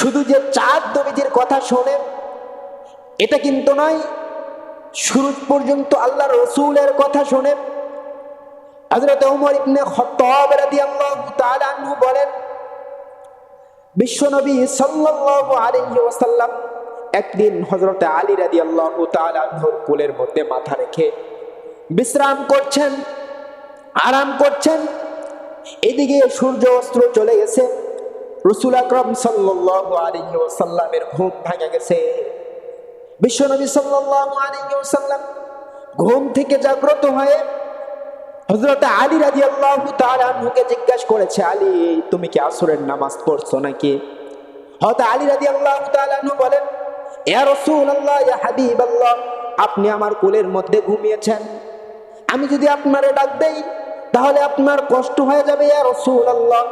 শুধু যে চাঁদ নবীজির কথা শোনে, এটা কিন্তু নয় শুরু পর্যন্ত আল্লাহ রসুলের কথা শোনে। ওমর ইবনে বলেন, বিশ্বনবী একদিন আলী মধ্যে মাথা রেখে বিশ্রাম করছেন, আরাম করছেন। এদিকে সূর্য অস্ত্র চলে গেছে। রসুল আকরম আলাইহি ওয়াসাল্লামের ঘুম ভাঙে গেছে। বিশ্বনবী সাল্লাল্লাহু আলাইহি ওয়াসাল্লাম ঘুম থেকে জাগ্রত হয়ে হযরত আলী রাদিয়াল্লাহু তাআলা আনহুকে জিজ্ঞাসা করেছে, আলী, তুমি কি আসরের নামাজ পড়ছো নাকি? হযরত আলী রাদিয়াল্লাহু তাআলা আনহু বলেন, ইয়া রাসূলুল্লাহ, ইয়া হাবিবাল্লাহ, আপনি আমার কোলের মধ্যে ঘুমিয়েছেন। আমি যদি আপনারে ডাক দেই, তাহলে আপনার কষ্ট হয়ে যাবে, ইয়া রাসূলুল্লাহ।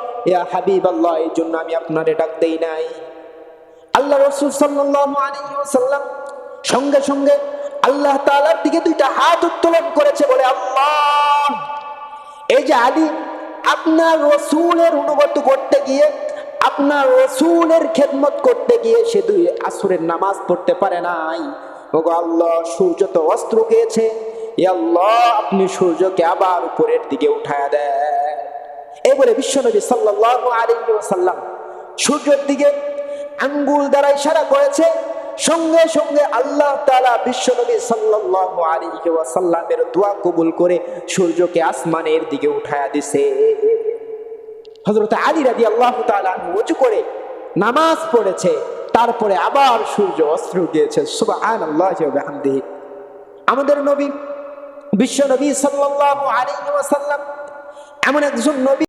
আপনারে অনুগত করতে গিয়ে, আপনার রসুলের খেদমত করতে গিয়ে সে দুই আসরের নামাজ পড়তে পারে নাই। ওগো আল্লাহ, সূর্য তো অস্ত্র গিয়েছে। আপনি সূর্যকে আবার উপরের দিকে উঠায় দেন। এই বলে বিশ্বনবী আলাইহি সূর্যের দিকে আঙ্গুল দ্বারা ইশারা করেছে, সঙ্গে সঙ্গে আল্লাহ তাআলা বিশ্বনবী আলাইহি দোয়া কবুল করে সূর্যকে আসমানের দিকে উঠায়া দিছে। হযরত আলী রাদিয়াল্লাহু তাআলা ওযু করে নামাজ পড়েছে, তারপরে আবার সূর্য অস্ত্র গিয়েছে আমাদের নবী সাল্লাল্লাহু আলাইহি ওয়াসাল্লাম এমন একজন নবী